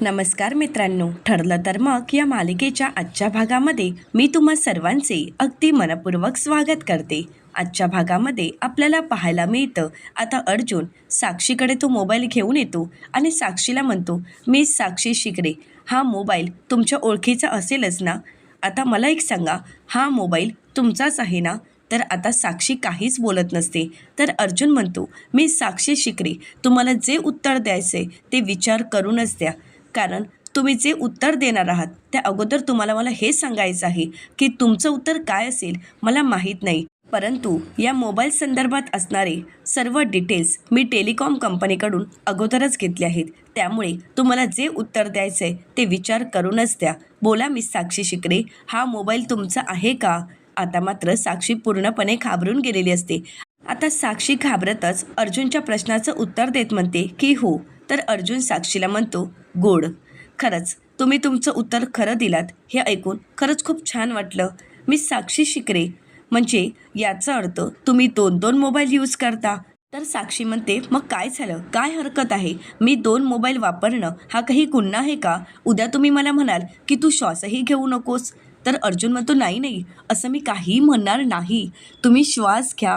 नमस्कार मित्रांनो. ठरलं तर मग या मालिकेच्या आजच्या भागामध्ये मी तुम्हा सर्वांचे अगदी मनपूर्वक स्वागत करते. आजच्या भागामध्ये आपल्याला पाहायला मिळतं आता अर्जुन साक्षीकडे तो मोबाईल घेऊन येतो आणि साक्षीला म्हणतो मी साक्षी शिकरे हा मोबाईल तुमच्या ओळखीचा असेलच ना? आता मला एक सांगा हा मोबाईल तुमचाच आहे ना? तर आता साक्षी काहीच बोलत नसते. तर अर्जुन म्हणतो मी साक्षी शिकरे तुम्हाला जे उत्तर द्यायचे ते विचार करूनच द्या. कारण तुम्ही जे उत्तर देणार आहात त्या अगोदर तुम्हाला मला हे सांगायचं आहे की तुमचं उत्तर काय असेल मला माहीत नाही. परंतु या मोबाईल संदर्भात असणारे सर्व डिटेल्स मी टेलिकॉम कंपनीकडून अगोदरच घेतले आहेत. त्यामुळे तुम्हाला जे उत्तर द्यायचं आहे ते विचार करूनच द्या. बोला मी साक्षी शिकरे हा मोबाईल तुमचा आहे का? आता मात्र साक्षी पूर्णपणे घाबरून गेलेली असते. आता साक्षी घाबरतच अर्जुनच्या प्रश्नाचं उत्तर देत म्हणते की हो. तर अर्जुन साक्षीला म्हणतो गोड. खरंच तुम्ही तुमचं उत्तर खरं दिलात हे ऐकून खरंच खूप छान वाटलं. मी साक्षी शिकरे. म्हणजे याचा अर्थ तुम्ही दोन दोन मोबाईल यूज करता. तर साक्षी म्हणते मग काय झालं? काय हरकत आहे? मी दोन मोबाईल वापरणं हा काही गुन्हा आहे का? उद्या तुम्ही मला म्हणाल की तू श्वासही घेऊ नकोस. तर अर्जुन म्हणतो नाही नाही असं मी काहीही म्हणणार नाही. तुम्ही श्वास घ्या.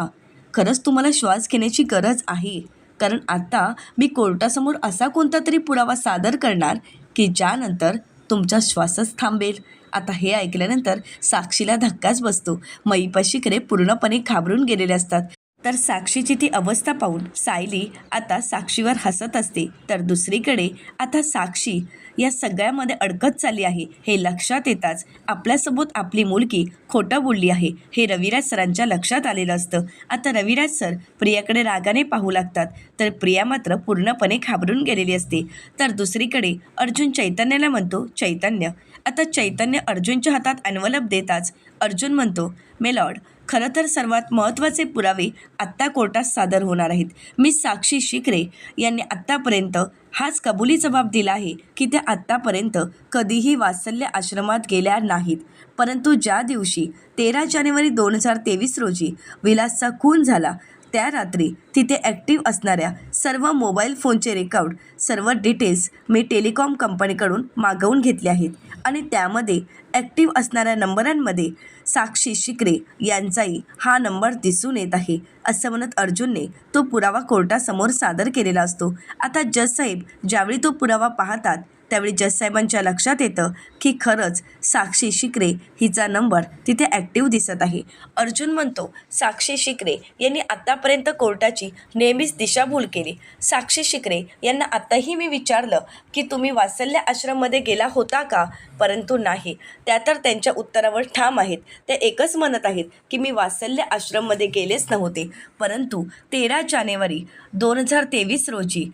खरंच तुम्हाला श्वास घेण्याची गरज आहे. कारण आता मी कोर्टासमोर असा कोणता तरी पुरावा सादर करणार की ज्यानंतर तुमचा श्वासच थांबेल. आता हे ऐकल्यानंतर साक्षीला धक्काच बसतो. महिपा पूर्णपणे घाबरून गेलेले असतात. तर साक्षीची ती अवस्था पाहून सायली आता साक्षीवर हसत असते. तर दुसरीकडे आता साक्षी या सगळ्यामध्ये अडकत चालली आहे. हे लक्षात येताच आपल्यासोबत आपली मुलगी खोटं बोलली आहे. हे रविराज सरांच्या लक्षात आलेलं असतं. आता रविराज सर प्रियाकडे रागाने पाहू लागतात. तर प्रिया मात्र पूर्णपणे घाबरून गेलेली असते. तर दुसरीकडे अर्जुन चैतन्याला म्हणतो चैतन्य आता चैतन्य अर्जुनच्या हातात अनवलप देताच अर्जुन म्हणतो मेलॉर्ड खरं तर सर्वात महत्त्वाचे पुरावे आत्ता कोर्टात सादर होणार आहेत. मी साक्षी शिकरे यांनी आत्तापर्यंत हाच कबुली जबाब दिला आहे की त्या आत्तापर्यंत कधीही वात्सल्य आश्रमात गेल्या नाहीत. परंतु ज्या दिवशी तेरा जानेवारी दोन हजार तेवीस रोजी विलासचा खून झाला त्या रात्री तिथे ॲक्टिव्ह असणाऱ्या सर्व मोबाईल फोनचे रेकॉर्ड सर्व डिटेल्स मी टेलिकॉम कंपनीकडून मागवून घेतले आहेत. आणि त्यामध्ये ॲक्टिव्ह असणाऱ्या नंबरांमध्ये साक्षी शिकरे यांचाही हा नंबर दिसून येत आहे. असं म्हणत अर्जुनने तो पुरावा कोर्टासमोर सादर केलेला असतो. आता जज साहेब ज्यावेळी तो पुरावा पाहतात त्यावेळी जजसाहेबांच्या लक्षात येतं की खरंच साक्षी शिकरे हिचा नंबर तिथे ॲक्टिव्ह दिसत आहे. अर्जुन म्हणतो साक्षी शिकरे यांनी आत्तापर्यंत कोर्टाची नेहमीच दिशाभूल केली. साक्षी शिकरे यांना आत्ताही मी विचारलं की तुम्ही वात्सल्य आश्रममध्ये गेला होता का? परंतु नाही. त्या तर त्यांच्या उत्तरावर ठाम आहेत. त्या एकच म्हणत आहेत की मी वात्सल्य आश्रममध्ये गेलेच नव्हते. परंतु तेरा जानेवारी दोन हजार तेवीस रोजी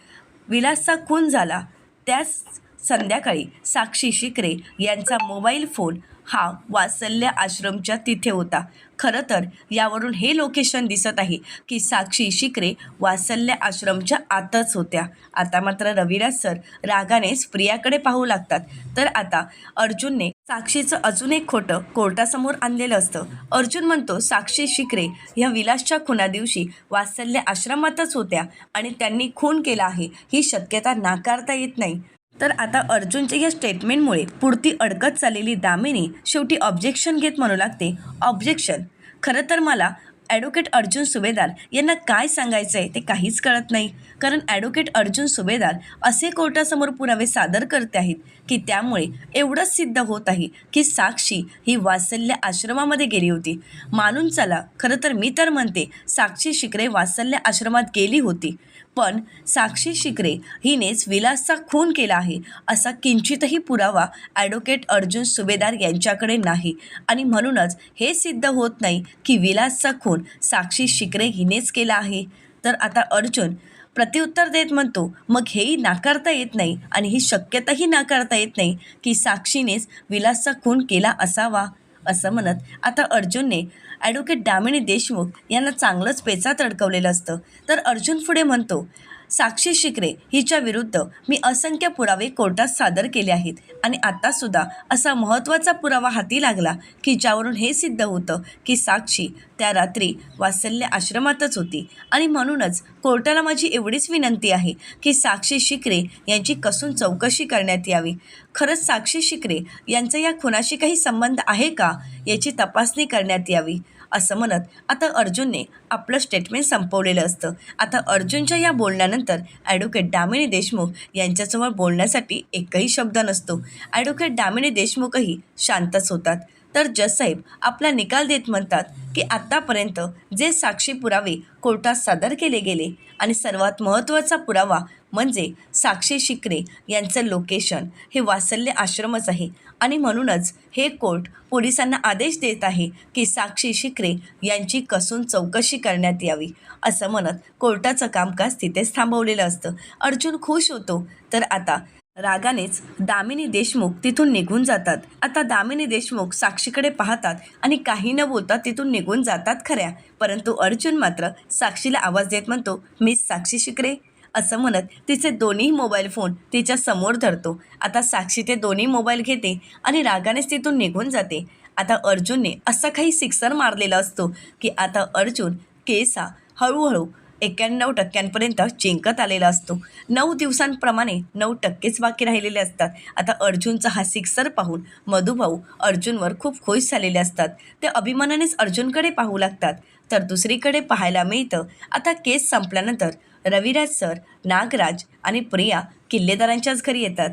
विलासचा खून झाला. त्याच संध्याकाळी साक्षी शिकरे यांचा मोबाईल फोन हा वात्सल्य आश्रमच्या तिथे होता. खरं तर यावरून हे लोकेशन दिसत आहे की साक्षी शिकरे वात्सल्य आश्रमच्या आतच होत्या. आता मात्र रविराज सर रागानेच प्रियाकडे पाहू लागतात. तर आता अर्जुनने साक्षीचं अजून एक खोटं कोर्टासमोर आणलेलं असतं. अर्जुन म्हणतो साक्षी शिकरे ह्या विलासच्या खुना दिवशी वात्सल्य आश्रमातच होत्या आणि त्यांनी खून केला आहे. ही शक्यता नाकारता येत नाही. तर आता अर्जुनच्या या स्टेटमेंटमुळे पुढती अडकत चाललेली दामिनी शेवटी ऑब्जेक्शन घेत म्हणू लागते. ऑब्जेक्शन खरं तर मला ॲडव्होकेट अर्जुन सुभेदार यांना काय सांगायचं आहे ते काहीच कळत नाही. कारण ॲडव्होकेट अर्जुन सुभेदार असे कोर्टासमोर पुरावे सादर करते आहेत की त्यामुळे एवढंच सिद्ध होत आहे की साक्षी ही वात्सल्य आश्रमामध्ये गेली होती. मानून चला खरं तर मी तर म्हणते साक्षी शिकरे वात्सल्य आश्रमात गेली होती. पण साक्षी शिकरे हिनेच विलासचा खून केला आहे असा किंचितही पुरावा ॲडव्होकेट अर्जुन सुभेदार यांच्याकडे नाही. आणि म्हणूनच हे सिद्ध होत नाही की विलासचा खून साक्षी शिकरे हिनेच केला आहे. तर आता अर्जुन प्रत्युत्तर देत म्हणतो मग हेही नाकारता येत नाही आणि ही शक्यताही नाकारता येत नाही की साक्षीनेच विलासचा खून केला असावा असं म्हणत आता अर्जुनने ॲडव्होकेट दामिनी देशमुख यांना चांगलंच पेचात अडकवलेलं असतं. तर अर्जुन पुढे म्हणतो साक्षी शिकरे हिच्या विरुद्ध मी असंख्य पुरावे कोर्टात सादर केले आहेत. आणि आत्तासुद्धा असा महत्त्वाचा पुरावा हाती लागला की ज्यावरून हे सिद्ध होतं की साक्षी त्या रात्री वात्सल्य आश्रमातच होती. आणि म्हणूनच कोर्टाला माझी एवढीच विनंती आहे की साक्षी शिकरे यांची कसून चौकशी करण्यात यावी. खरंच साक्षी शिकरे यांचा या खुनाशी काही संबंध आहे का याची तपासणी करण्यात यावी. असं म्हणत आता अर्जुनने आपलं स्टेटमेंट संपवलेलं असतं. आता अर्जुनच्या या बोलण्यानंतर ॲडव्होकेट दामिनी देशमुख यांच्यासमोर बोलण्यासाठी एकही शब्द नसतो. ॲडव्होकेट दामिनी देशमुखही शांतच होतात. तर जजसाहेब आपला निकाल देत म्हणतात की आत्तापर्यंत जे साक्षी पुरावे कोर्टात सादर केले गेले आणि सर्वात महत्त्वाचा पुरावा म्हणजे साक्षी शिकरे यांचं लोकेशन हे वासल्य आश्रमच आहे. आणि म्हणूनच हे कोर्ट पोलिसांना आदेश देत आहे की साक्षी शिकरे यांची कसून चौकशी करण्यात यावी असं म्हणत कोर्टाचं कामकाज तिथेच थांबवलेलं असतं. अर्जुन खुश होतो. तर आता रागानेच दामिनी देशमुख तिथून निघून जातात. आता दामिनी देशमुख साक्षीकडे पाहतात आणि काही न बोलता तिथून निघून जातात खऱ्या. परंतु अर्जुन मात्र साक्षीला आवाज देत म्हणतो मिस साक्षी शिकरे असं म्हणत तिचे दोन्ही मोबाईल फोन तिच्या समोर धरतो. आता साक्षी ते दोन्ही मोबाईल घेते आणि रागानेच तिथून निघून जाते. आता अर्जुनने असा काही सिक्सर मारलेला असतो की आता अर्जुन केस हा हळूहळू एक्क्याण्णव टक्क्यांपर्यंत जिंकत आलेला असतो. नऊ दिवसांप्रमाणे नऊ टक्केच बाकी राहिलेले असतात. आता अर्जुनचा हा सिक्सर पाहून मधुभाऊ अर्जुनवर खूप खुश झालेले असतात. ते अभिमानानेच अर्जुनकडे पाहू लागतात. तर दुसरीकडे पाहायला मिळतं. आता केस संपल्यानंतर रविराज सर नागराज आणि प्रिया किल्लेदारांच्याच घरी येतात.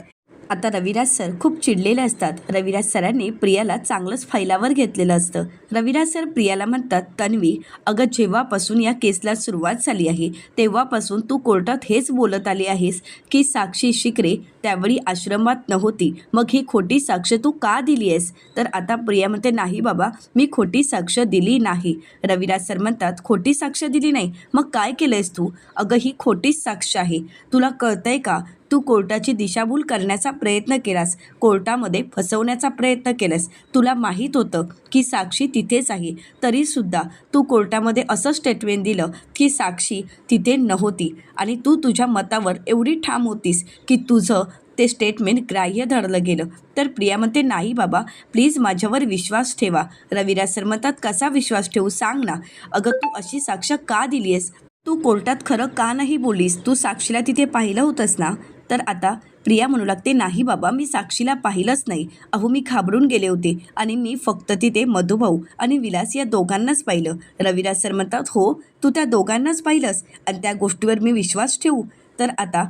आता रविराज सर खूप चिडलेले असतात. रविराज सरांनी प्रियाला चांगलंच फैलावर घेतलेलं असतं. रविराज सर प्रियाला म्हणतात तन्वी अगं जेव्हापासून या केसला सुरुवात झाली आहे तेव्हापासून तू कोर्टात हेच बोलत आली आहेस की साक्षी शिकरे त्यावेळी आश्रमात नव्हती. मग ही खोटी साक्ष तू का दिली आहेस? तर आता प्रिया म्हणते नाही बाबा मी खोटी साक्ष दिली नाही. रविराज सर म्हणतात खोटी साक्ष दिली नाही? मग काय केलंयस तू? अगं ही खोटीच साक्ष आहे. तुला कळतंय का? तू कोर्टाची दिशाभूल करण्याचा प्रयत्न केलास. कोर्टामध्ये फसवण्याचा प्रयत्न केलास. तुला माहीत होतं की साक्षी तिथेच आहे. तरीसुद्धा तू कोर्टामध्ये असं स्टेटमेंट दिलं की साक्षी तिथे नव्हती. आणि तू तुझ्या मतावर एवढी ठाम होतीस की तुझं ते स्टेटमेंट ग्राह्य धरलं गेलं. तर प्रिया म्हणते नाही बाबा प्लीज माझ्यावर विश्वास ठेवा. रविराज सर म्हणतात कसा विश्वास ठेवू? सांग ना. अगं तू अशी साक्ष का दिली आहेस तू कोर्टात खरं का नाही बोलीस तू साक्षीला तिथे पाहिलं होतंस ना? तर आता प्रिया म्हणू लागते नाही बाबा मी साक्षीला पाहिलंच नाही. अहो मी घाबरून गेले होते आणि मी फक्त तिथे मधुभाऊ आणि विलास या दोघांनाच पाहिलं. रविराज सर म्हणतात हो तू त्या दोघांनाच पाहिलंस आणि त्या गोष्टीवर मी विश्वास ठेवू. तर आता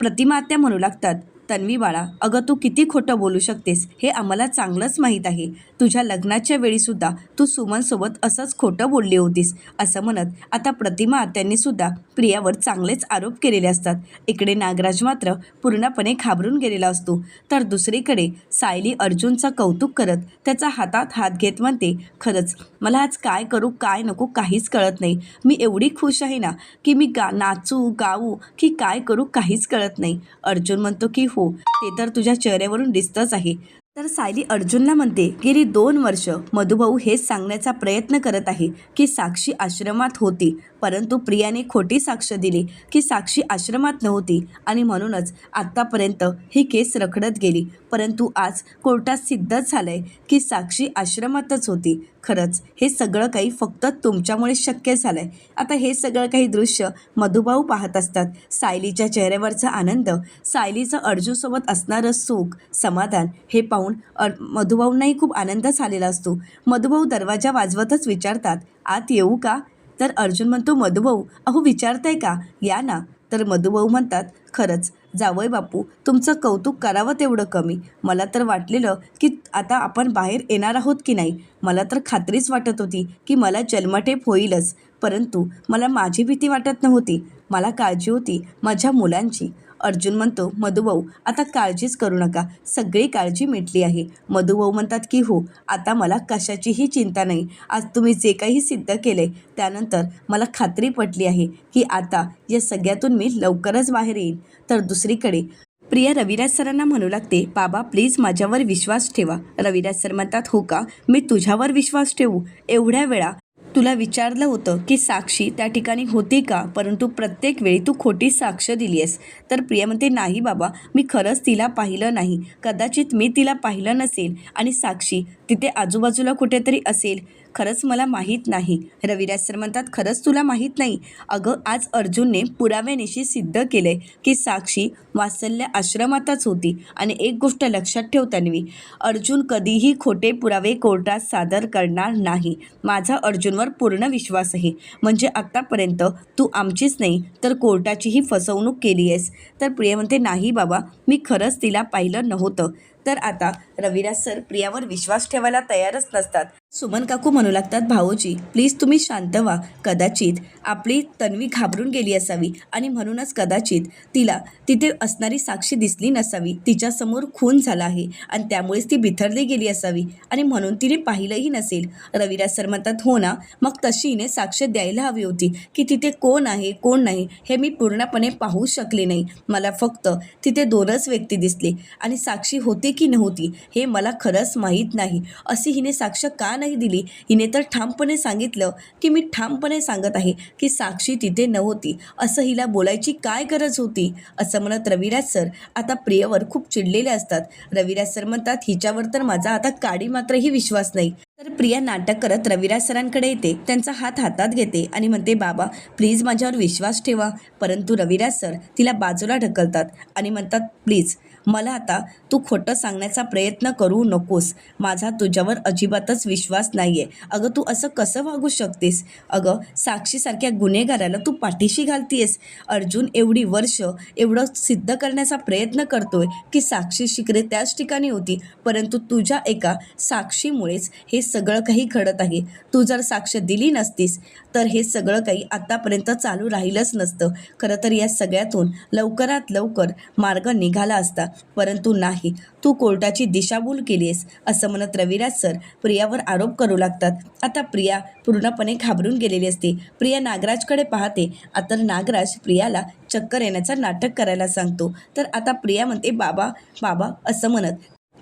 प्रतिमा आत्या म्हणू लागतात तन्वी बाळा अगं तू किती खोटं बोलू शकतेस हे आम्हाला चांगलंच माहीत आहे. तुझ्या लग्नाच्या वेळीसुद्धा तू सुमनसोबत असंच खोटं बोलली होतीस असं म्हणत आता प्रतिमा सुद्धा प्रियावर चांगलेच आरोप केलेले असतात. इकडे नागराज मात्र पूर्णपणे घाबरून गेलेला असतो. तर दुसरीकडे सायली अर्जुनचं कौतुक करत त्याचा हातात हात घेत म्हणते खरंच मला आज काय करू काय नको काहीच कळत नाही. मी एवढी खुश आहे ना की मी गा नाचू गाऊ की काय करू काहीच कळत नाही. अर्जुन म्हणतो की हो, हो. ते तर तुझ्या चेहऱ्यावरून दिसतंच आहे. तर सायली अर्जुनला म्हणते गेली दोन वर्ष मधुभाऊ हेच सांगण्याचा प्रयत्न करत आहे की साक्षी आश्रमात होती परंतु प्रियाने खोटी साक्ष दिली की साक्षी आश्रमात नव्हती आणि म्हणूनच आत्तापर्यंत ही केस रखडत गेली. परंतु आज कोर्टात सिद्धच झालंय की साक्षी आश्रमातच होती. खरंच हे सगळं काही फक्त तुमच्यामुळे शक्य झालंय. आता हे सगळं काही दृश्य मधुभाऊ पाहत असतात. सायलीच्या चेहऱ्यावरचा आनंद सायलीचं अर्जुनसोबत असणारं सुख समाधान हे पाहून अ मधुभाऊंनाही खूप आनंद झालेला असतो. मधुभाऊ दरवाजा वाजवतच विचारतात आत येऊ का? तर अर्जुन म्हणतो मधुभाऊ अहो विचारताय का? या ना. तर मधुभाऊ म्हणतात खरंच जावय बापू तुमचं कौतुक करावं तेवढं कमी. मला तर वाटलेलं की आता आपण बाहेर येणार आहोत की नाही. मला तर खात्रीच वाटत होती की मला जन्मठेप होईलच. परंतु मला माझी भीती वाटत नव्हती. मला काळजी होती माझ्या मुलांची. अर्जुन म्हणतो मधुभाऊ आता काळजीच करू नका. सगळी काळजी मिटली आहे. मधुभाऊ म्हणतात की हो आता मला कशाचीही चिंता नाही. आज तुम्ही जे काही सिद्ध केले त्यानंतर मला खात्री पटली आहे की आता या सगळ्यातून मी लवकरच बाहेर येईन. तर दुसरीकडे प्रिया रविराज सरांना म्हणू लागते बाबा प्लीज माझ्यावर विश्वास ठेवा. रविराज सर म्हणतात हो का? मी तुझ्यावर विश्वास ठेवू. एवढ्या वेळा तुला विचारलं होतं की साक्षी त्या ठिकाणी होती का? परंतु प्रत्येक वेळी तू खोटी साक्ष दिली आहेस तर प्रिया म्हणते नाही बाबा मी खरंच तिला पाहिलं नाही. कदाचित मी तिला पाहिलं नसेल आणि साक्षी तिथे आजूबाजूला कुठेतरी असेल. खरंच मला माहीत नाही. रविराज सर म्हणतात खरंच तुला माहीत नाही? अगं आज अर्जुनने पुराव्यानिशी सिद्ध केले की साक्षी वात्सल्य आश्रमातच होती आणि एक गोष्ट लक्षात ठेव तन्वी अर्जुन कधीही खोटे पुरावे कोर्टात सादर करणार नाही. माझा अर्जुनवर पूर्ण विश्वास आहे. म्हणजे आत्तापर्यंत तू आमचीच नाही तर कोर्टाचीही फसवणूक केली आहेस तर प्रिया म्हणते नाही बाबा मी खरंच तिला पाहिलं नव्हतं. तर आता रविराज सर प्रियावर विश्वास ठेवायला तयारच नसतात. सुमन काकू म्हणू लागतात भाऊजी प्लीज तुम्ही शांत व्हा. कदाचित आपली तन्वी घाबरून गेली असावी आणि म्हणूनच कदाचित तिला तिथे असणारी साक्षी दिसली नसावी. तिच्यासमोर खून झाला आहे आणि त्यामुळेच ती बिथरली गेली असावी आणि म्हणून तिने पाहिलंही नसेल. रविराज सर म्हणतात हो ना मग तशी हिने साक्ष द्यायला हवी होती की तिथे कोण आहे कोण नाही हे मी पूर्णपणे पाहू शकले नाही. मला फक्त तिथे दोनच व्यक्ती दिसले आणि साक्षी होती की नव्हती हे मला खरंच माहीत नाही. अशी हिने साक्ष का नाही दिली. हिने तर ठामपणे सांगितलं की मी ठामपणे सांगत आहे की साक्षी तिथे नव्हती. असं हिला बोलायची काय गरज होती? असं म्हणत रविराज सर आता प्रियवर खूप चिडलेले असतात. रविराज सर म्हणतात हिच्यावर तर माझा आता काडी मात्रही विश्वास नाही. तर प्रिया नाटक करत रविराज सरांकडे येते. त्यांचा हात हातात घेते आणि म्हणते बाबा प्लीज माझ्यावर विश्वास ठेवा. परंतु रविराज सर तिला बाजूला ढकलतात आणि म्हणतात प्लीज मला आता तू खोटं सांगण्याचा प्रयत्न करू नकोस. माझा तुझ्यावर अजिबातच विश्वास नाही आहे अगं तू असं कसं वागू शकतेस? अगं साक्षीसारख्या गुन्हेगाराला तू पाठीशी घालतीयस. अर्जुन एवढी वर्ष एवढं सिद्ध करण्याचा प्रयत्न करतोय की साक्षी शिकरे त्याच ठिकाणी होती. परंतु तुझ्या एका साक्षीमुळेच हे सगळं काही घडत आहे. तू जर साक्ष दिली नसतीस तर हे सगळं काही आत्तापर्यंत चालू राहिलंच नसतं. खरं तर या सगळ्यातून लवकरात लवकर मार्ग निघाला असता. परंतु नाही. तू कोर्टाची दिशाभूल केलीस असं म्हणत रविराज सर प्रियावर आरोप करू लागतात. आता प्रिया पूर्णपणे घाबरून गेलेली असते. प्रिया नागराजकडे पाहते. आता नागराज प्रियाला चक्कर येण्याचं नाटक करायला सांगतो. तर आता प्रिया म्हणते बाबा बाबा असं म्हणत.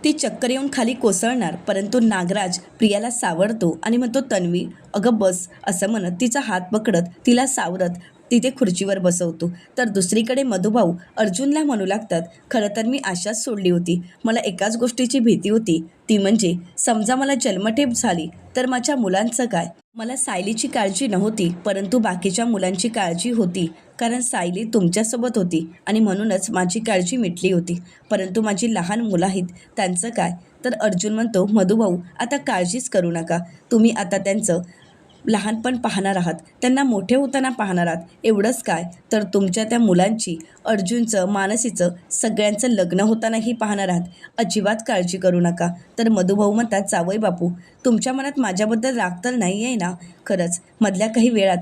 ती चक्कर येऊन खाली कोसळणार परंतु नागराज प्रियाला सावरतो आणि म्हणतो तन्वी अगं बस असं म्हणत तिचा हात पकडत तिला सावरत तिथे खुर्चीवर बसवतो. तर दुसरीकडे मधुभाऊ अर्जुनला म्हणू लागतात खरं तर मी आशाच सोडली होती. मला एकाच गोष्टीची भीती होती. ती म्हणजे समजा मला जन्मठेप झाली तर माझ्या मुलांचं काय? मला सायलीची काळजी नव्हती परंतु बाकीच्या मुलांची काळजी होती कारण सायली तुमच्यासोबत होती आणि म्हणूनच माझी काळजी मिटली होती. परंतु माझी लहान मुलं आहेत त्यांचं काय? तर अर्जुन म्हणतो मधुभाऊ आता काळजीच करू नका. तुम्ही आता त्यांचं लहानपण पाहणार आहात. त्यांना मोठे होताना पाहणार आहात. एवढंच काय? तर तुमच्या त्या मुलांची अर्जुनचं मानसीचं सगळ्यांचं लग्न होतानाही पाहणार आहात. अजिबात काळजी करू नका. तर मधुभाऊ म्हणतात जावई बापू तुमच्या मनात माझ्याबद्दल राग तर नाही आहे ना? खरंच मधल्या काही वेळात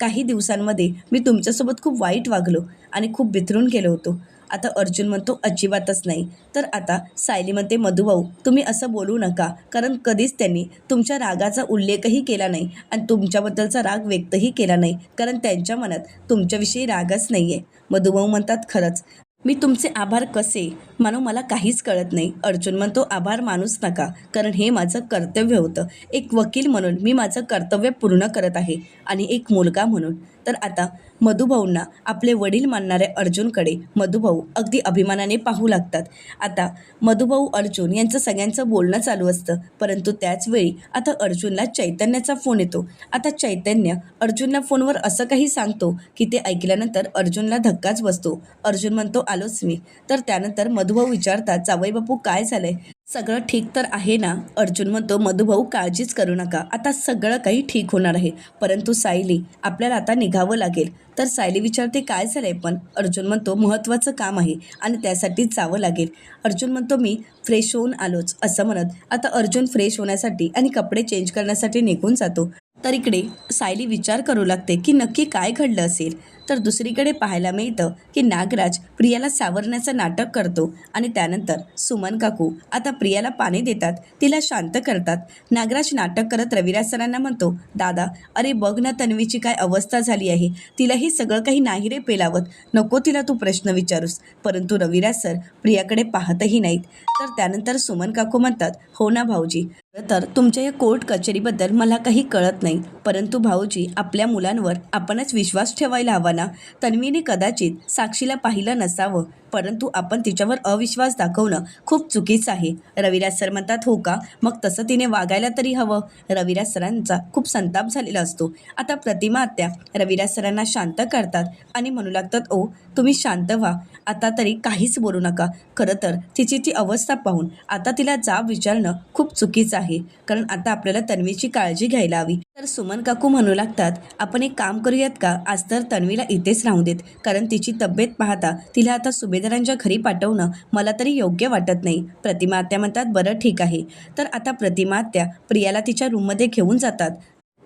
काही दिवसांमध्ये मी तुमच्यासोबत खूप वाईट वागलो आणि खूप बिथरून गेलो होतो. आता अर्जुन म्हणतो अजिबातच नाही. तर आता सायली म्हणते मधुभाऊ तुम्ही असं बोलू नका कारण कधीच त्यांनी तुमच्या रागाचा उल्लेखही केला नाही आणि तुमच्याबद्दलचा राग व्यक्तही केला नाही कारण त्यांच्या मनात तुमच्याविषयी रागच नाही आहे मधुभाऊ म्हणतात खरंच मी तुमचे आभार कसे? मानू मला काहीच कळत नाही. अर्जुन म्हणतो आभार मानूच नका कारण हे माझं कर्तव्य होतं. एक वकील म्हणून मी माझं कर्तव्य पूर्ण करत आहे आणि एक मुलगा म्हणून. तर आता मधुभाऊंना आपले वडील मानणाऱ्या अर्जुनकडे मधुभाऊ अगदी अभिमानाने पाहू लागतात. आता मधुभाऊ अर्जुन यांचं सगळ्यांचं बोलणं चालू असतं. परंतु त्याच वेळी आता अर्जुनला चैतन्याचा फोन येतो. आता चैतन्य अर्जुनला फोनवर असं काही सांगतो की ते ऐकल्यानंतर अर्जुनला धक्काच बसतो. अर्जुन म्हणतो आलोच मी. तर त्यानंतर मधुभाऊ विचारतात जावई बापू काय झालंय? सगळं ठीक तर आहे ना? अर्जुन म्हणतो मधुभाऊ काळजीच करू नका. आता सगळं काही ठीक होणार आहे. परंतु सायली आपल्याला आता निघावं लागेल. तर सायली विचारते काय झालंय पण? अर्जुन म्हणतो महत्त्वाचं काम आहे आणि त्यासाठीच जावं लागेल. अर्जुन म्हणतो मी फ्रेश होऊन आलोच असं म्हणत. आता अर्जुन फ्रेश होण्यासाठी आणि कपडे चेंज करण्यासाठी निघून जातो. तर इकडे सायली विचार करू लागते की नक्की काय घडलं असेल. तर दुसरीकडे पाहायला मिळतं की नागराज प्रियाला सावरण्याचं नाटक करतो आणि त्यानंतर सुमन काकू आता प्रियाला पाणी देतात तिला शांत करतात. नागराज नाटक करत रविराज सरांना म्हणतो दादा अरे बघ ना तन्वीची काय अवस्था झाली आहे. तिला हे सगळं काही नाही रे पेलावत. नको तिला तू प्रश्न विचारूस. परंतु रविराज सर प्रियाकडे पाहतही नाहीत. तर त्यानंतर सुमन काकू म्हणतात हो ना भाऊजी. तर तुमच्या या कोर्ट कचेरीबद्दल मला काही कळत नाही. परंतु भाऊजी आपल्या मुलांवर आपणच विश्वास ठेवायला हवा ना? तन्वीने कदाचित साक्षीला पाहिलं नसावं. परंतु आपण तिच्यावर अविश्वास दाखवणं खूप चुकीचं आहे. रविराज सर म्हणतात हो का? मग तसं तिने वागायला तरी हवं. रविराज सरांचा खूप संताप झालेला असतो. आता प्रतिमा आत्या रविराज सरांना शांत करतात आणि म्हणू लागतात ओ तुम्ही शांत व्हा. आता तरी काहीच बोलू नका. खरं तर तिची ती अवस्था पाहून आता तिला जाब विचारणं खूप चुकीचं आहे. कारण आता आपल्याला तन्वीची काळजी घ्यायला हवी. तर सुमन काकू म्हणू लागतात आपण एक काम करूयात का? आज तर तन्वीला इथेच राहू देत. कारण तिची तब्येत पाहता तिला आता सुभेदारांच्या घरी पाठवणं मला तरी योग्य वाटत नाही. प्रतिमा आत्या म्हणतात बरं ठीक आहे. तर आता प्रतिमा आत्या प्रियाला तिच्या रूममध्ये घेऊन जातात.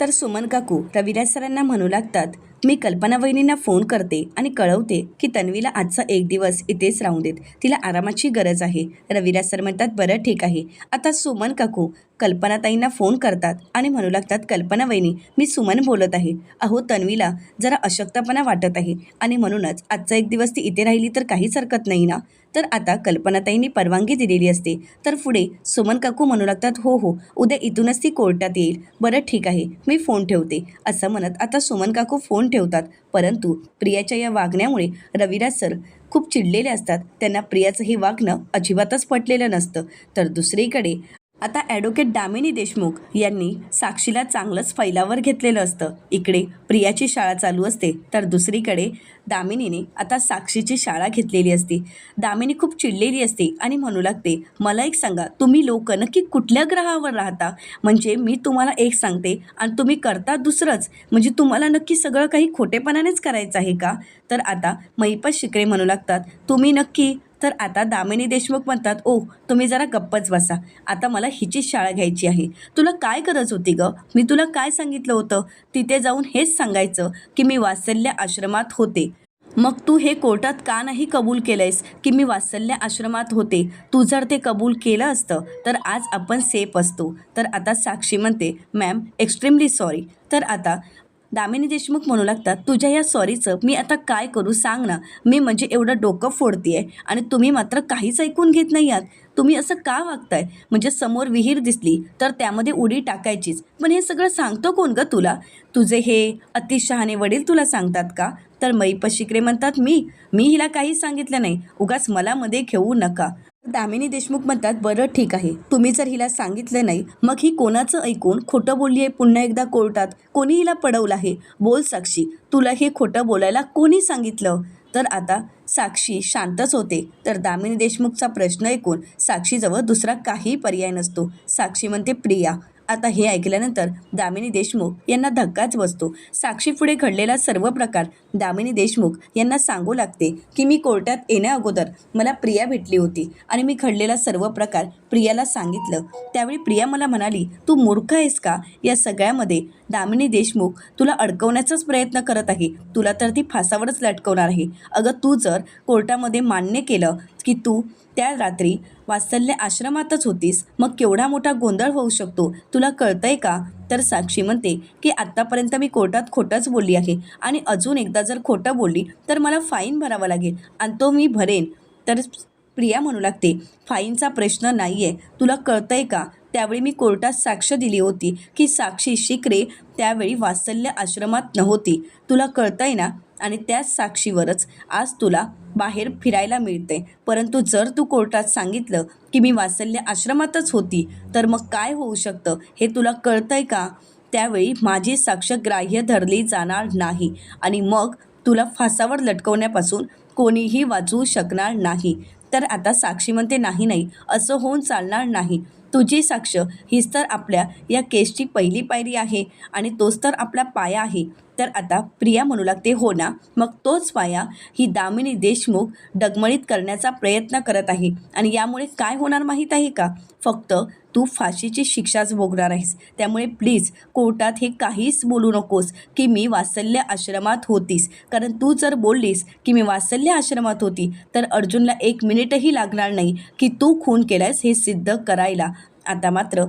तर सुमन काकू रविराज सरांना म्हणू लागतात मी कल्पना वहिनींना फोन करते आणि कळवते की तन्वीला आजचा एक दिवस इथेच राहून देत. तिला आरामाची गरज आहे. रविराज सर म्हणतात बरं ठीक आहे. आता सुमन काकू कल्पनाताईंना फोन करतात आणि म्हणू लागतात कल्पना वहिनी मी सुमन बोलत आहे. अहो तन्वीला जरा अशक्तपणा वाटत आहे आणि म्हणूनच आजचा एक दिवस ती इथे राहिली तर काहीच हरकत नाही ना? तर आता कल्पनाताईंनी परवानगी दिलेली असते. तर पुढे सुमन काकू म्हणू लागतात हो हो उद्या इथूनच ती कोर्टात येईल. बरं ठीक आहे मी फोन ठेवते असं म्हणत आता सुमन काकू फोन ठेवतात. परंतु प्रियाच्या या वागण्यामुळे रविराज सर खूप चिडलेले असतात. त्यांना प्रियाचं हे वागणं अजिबातच पटलेलं नसतं. तर दुसरीकडे आता ॲडव्होकेट दामिनी देशमुख यांनी साक्षीला चांगलंच फैलावर घेतलेलं असतं. इकडे प्रियाची शाळा चालू असते तर दुसरीकडे दामिनीने आता साक्षीची शाळा घेतलेली असते. दामिनी खूप चिडलेली असते आणि म्हणू लागते मला एक सांगा तुम्ही लोक नक्की कुठल्या ग्रहावर राहता? म्हणजे मी तुम्हाला एक सांगते आणि तुम्ही करता दुसरंच. म्हणजे तुम्हाला नक्की सगळं काही खोटेपणानेच करायचं आहे का? तर आता मैपास शिकरे म्हणू लागतात तुम्ही नक्की तर आता दामिनी देशमुख म्हणतात ओ तुम्ही जरा गप्पच बसा. आता मला हिचीच शाळा घ्यायची आहे. तुला काय गरज होती ग? मी तुला काय सांगितलं होतं? तिथे जाऊन हेच सांगायचं की मी वात्सल्य आश्रमात होते. मग तू हे कोर्टात का नाही कबूल केलंयस की मी वात्सल्य आश्रमात होते? तू जर ते कबूल केलं असतं तर आज आपण सेफ असतो. तर आता साक्षी म्हणते मॅम एक्स्ट्रीमली सॉरी तर आता दामिनी देशमुख म्हणू लागतात तुझ्या या सॉरीचं मी आता काय करू सांग ना. मी म्हणजे एवढं डोकं फोडतीये आणि तुम्ही मात्र काहीच ऐकून घेत नाही आहात. तुम्ही असं का वागताय? म्हणजे समोर विहीर दिसली तर त्यामध्ये उडी टाकायचीच. पण हे सगळं सांगतो कोण ग तुला? तुझे हे अतिशहाणे वडील तुला सांगतात का? तर मैप शिकरे म्हणतात मी? मी हिला काहीच सांगितलं नाही. उगाच मला मध्ये घेऊ नका. दामिनी देशमुख म्हणतात बरं ठीक आहे. तुम्ही जर हिला सांगितलं नाही मग ही कोणाचं ऐकून खोटं बोलली आहे पुन्हा एकदा कोर्टात? कोणी हिला पडवलं आहे? बोल साक्षी. तुला हे खोटं बोलायला कोणी सांगितलं? तर आता साक्षी शांतच होते. तर दामिनी देशमुखचा प्रश्न ऐकून साक्षीजवळ दुसरा काही पर्याय नसतो. साक्षी म्हणते प्रिया आता हे ऐकल्यानंतर दामिनी देशमुख यांना धक्काच बसतो. साक्षी पुढे घडलेला सर्व प्रकार दामिनी देशमुख यांना सांगू लागते की मी कोर्टात येण्या अगोदर मला प्रिया भेटली होती आणि मी घडलेला सर्व प्रकार प्रियाला सांगितलं. त्यावेळी प्रिया मला म्हणाली तू मूर्ख आहेस का? या सगळ्यामध्ये दामिनी देशमुख तुला अडकवण्याचाच प्रयत्न करत आहे. तुला तर ती फासावरच लटकवणार आहे. अगं तू जर कोर्टामध्ये मान्य केलं की तू त्या रात्री वात्सल्य आश्रमातच होतीस. मग केवढा मोठा गोंधळ होऊ शकतो? तुला कळतंय का? तर साक्षी म्हणते की आत्तापर्यंत मी कोर्टात खोटंच बोलली आहे. आणि अजून एकदा जर खोटं बोलली तर मला फाईन भरावा लागेल आणि तो मी भरेन. तर प्रिया म्हणू लागते फाईनचा प्रश्न नाही आहे तुला कळतंय का? त्यावेळी मी कोर्टात साक्ष दिली होती की साक्षी शिकरे त्यावेळी वात्सल्य आश्रमात नव्हती. तुला कळतंय ना? आणि त्याच साक्षीवरच आज तुला बाहेर फिरायला मिळते. परंतु जर तू कोर्टात सांगितलं की मी वासल्य आश्रमातच होती तर मग काय होऊ शकतं? हे तुला कळतंय का? त्यावेळी माझी साक्ष ग्राह्य धरली जाणार नाही आणि मग तुला फासावर लटकवण्यापासून कोणीही वाचवू शकणार नाही. तर आता साक्षी म्हणते नाही नाही असं होऊन चालणार नाही. तुझी साक्ष हीच तर आपल्या या केसची पहिली पायरी आहे आणि तोच तर आपला पाया आहे. तर आता प्रिया म्हणू लागते हो ना. मग तोच पाया ही दामिनी देशमुख डगमळीत करण्याचा प्रयत्न करत आहे. आणि यामुळे काय होणार माहीत आहे का? फक्त तू फाशीची शिक्षाच भोगणार आहेस. त्यामुळे प्लीज कोर्टात हे काहीच बोलू नकोस की मी वात्सल्य आश्रमात होतीस. कारण तू जर बोललीस की मी वात्सल्य आश्रमात होती तर अर्जुनला एक मिनिटही लागणार नाही की तू खून केलायस हे सिद्ध करायला. आता मात्र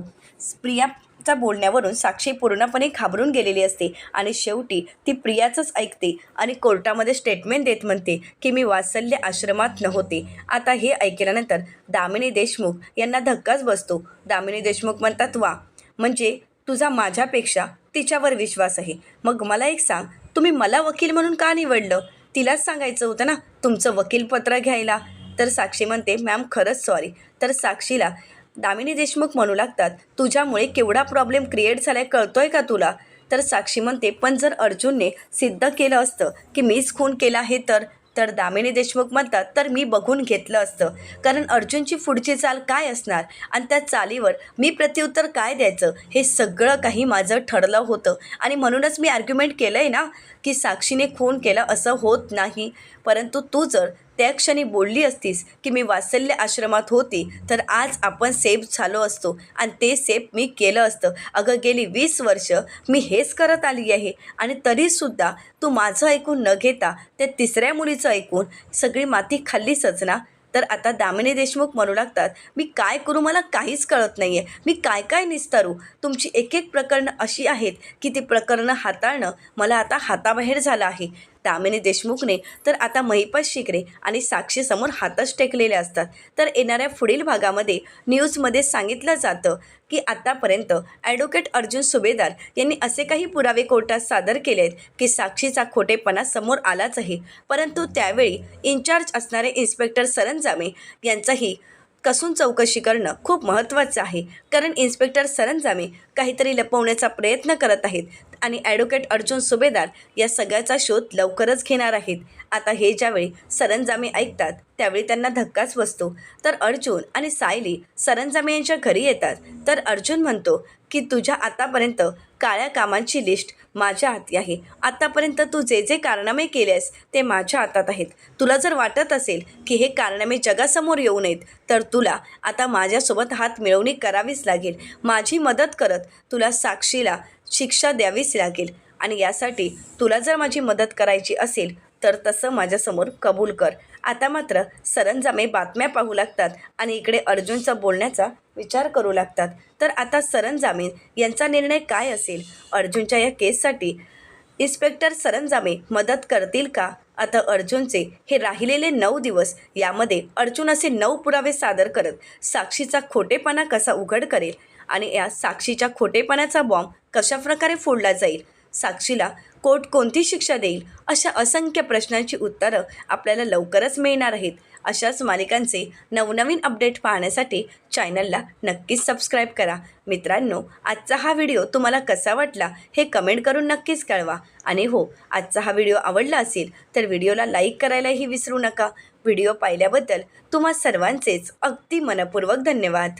प्रिया प्रियाच्या बोलण्यावरून साक्षी पूर्णपणे घाबरून गेलेली असते आणि शेवटी ती प्रियाचंच ऐकते आणि कोर्टामध्ये स्टेटमेंट देत म्हणते की मी वात्सल्य आश्रमात नव्हते. आता हे ऐकल्यानंतर दामिनी देशमुख यांना धक्काच बसतो. दामिनी देशमुख म्हणतात वा म्हणजे तुझा माझ्यापेक्षा तिच्यावर विश्वास आहे. मग मला एक सांग तुम्ही मला वकील म्हणून का निवडलं? तिलाच सांगायचं होतं ना तुमचं वकीलपत्र घ्यायला. तर साक्षी म्हणते मॅम खरंच सॉरी तर साक्षीला दामिनी देशमुख म्हणू लागतात तुझ्यामुळे केवढा प्रॉब्लेम क्रिएट झाला आहे कळतोय का तुला? तर साक्षी म्हणते पण जर अर्जुनने सिद्ध केलं असतं की मीच खून केला आहे तर तर दामिनी देशमुख म्हणतात तर मी बघून घेतलं असतं. कारण अर्जुनची पुढची चाल काय असणार? आणि त्या चालीवर मी प्रत्युत्तर काय द्यायचं? हे सगळं काही माझं ठरलं होतं. आणि म्हणूनच मी आर्ग्युमेंट केलं आहे ना की साक्षीने खून केला असं होत नाही. परंतु तू जर त्या क्षणी बोलली असतीस की मी वात्सल्य आश्रमात होती तर आज आपण सेफ झालो असतो. आणि ते सेफ मी केलं असतं. अगं गेली वीस वर्ष मी हेच करत आली आहे. आणि तरीसुद्धा तू माझं ऐकून न घेता त्या तिसऱ्या मुलीचं ऐकून सगळी माती खाल्लीसच ना? तर आता दामिनी देशमुख म्हणू लागतात मी काय करू? मला काहीच कळत नाही आहे मी काय काय निस्तारू? तुमची एक एक प्रकरणं अशी आहेत की ती प्रकरणं हाताळणं मला आता हाताबाहेर झालं आहे. दामिनी देशमुखने तर आता महिपत शिकरे आणि साक्षीसमोर हातच टेकलेले असतात. तर येणाऱ्या पुढील भागामध्ये न्यूजमध्ये सांगितलं जातं की आतापर्यंत ॲडव्होकेट अर्जुन सुभेदार यांनी असे काही पुरावे कोर्टात सादर केले आहेत की साक्षीचा खोटेपणा समोर आलाच आहे परंतु त्यावेळी इन्चार्ज असणारे इन्स्पेक्टर सरंजामे यांचाही कसून चौकशी करणं खूप महत्त्वाचं आहे. कारण इन्स्पेक्टर सरंजामे काहीतरी लपवण्याचा प्रयत्न करत आहेत. आणि ॲडव्होकेट अर्जुन सुभेदार या सगळ्याचा शोध लवकरच घेणार आहेत. आता हे ज्यावेळी सरंजामे ऐकतात त्यावेळी त्यांना धक्काच बसतो. तर अर्जुन आणि सायली सरंजामे यांच्या घरी येतात. तर अर्जुन म्हणतो की तुझ्या आतापर्यंत काळ्या कामांची लिस्ट माझ्या हाती आहे. आत्तापर्यंत तू जे जे कारनामे केलेस ते माझ्या हातात आहेत. तुला जर वाटत असेल की हे कारनामे जगासमोर येऊ नयेत तर तुला आता माझ्यासोबत हात मिळवणी करावीच लागेल. माझी मदत करत तुला साक्षीला शिक्षा द्यावीच लागेल. आणि यासाठी तुला जर माझी मदत करायची असेल तर तसं माझ्यासमोर कबूल कर. आता मात्र सरंजामे बातम्या पाहू लागतात आणि इकडे अर्जुनचा बोलण्याचा विचार करू लागतात. तर आता सरंजामे यांचा निर्णय काय असेल? अर्जुनच्या या केससाठी इन्स्पेक्टर सरंजामे मदत करतील का? आता अर्जुनचे हे राहिलेले नऊ दिवस यामध्ये अर्जुन असे नऊ पुरावे सादर करत साक्षीचा खोटेपणा कसा उघड करेल? आणि या साक्षीच्या खोटेपणाचा बॉम्ब कशाप्रकारे फोडला जाईल? साक्षीला कोर्ट कोणती शिक्षा देईल? अशा असंख्य प्रश्नांची उत्तरं आपल्याला लवकरच मिळणार आहेत. अशाच मालिकांचे नवनवीन अपडेट पाहण्यासाठी चॅनलला नक्कीच सबस्क्राईब करा. मित्रांनो आजचा हा व्हिडिओ तुम्हाला कसा वाटला हे कमेंट करून नक्कीच कळवा. आणि हो आजचा हा व्हिडिओ आवडला असेल तर व्हिडिओला लाईक करायलाही विसरू नका. व्हिडिओ पाहिल्याबद्दल तुम्हा सर्वांचेच अगदी मनपूर्वक धन्यवाद.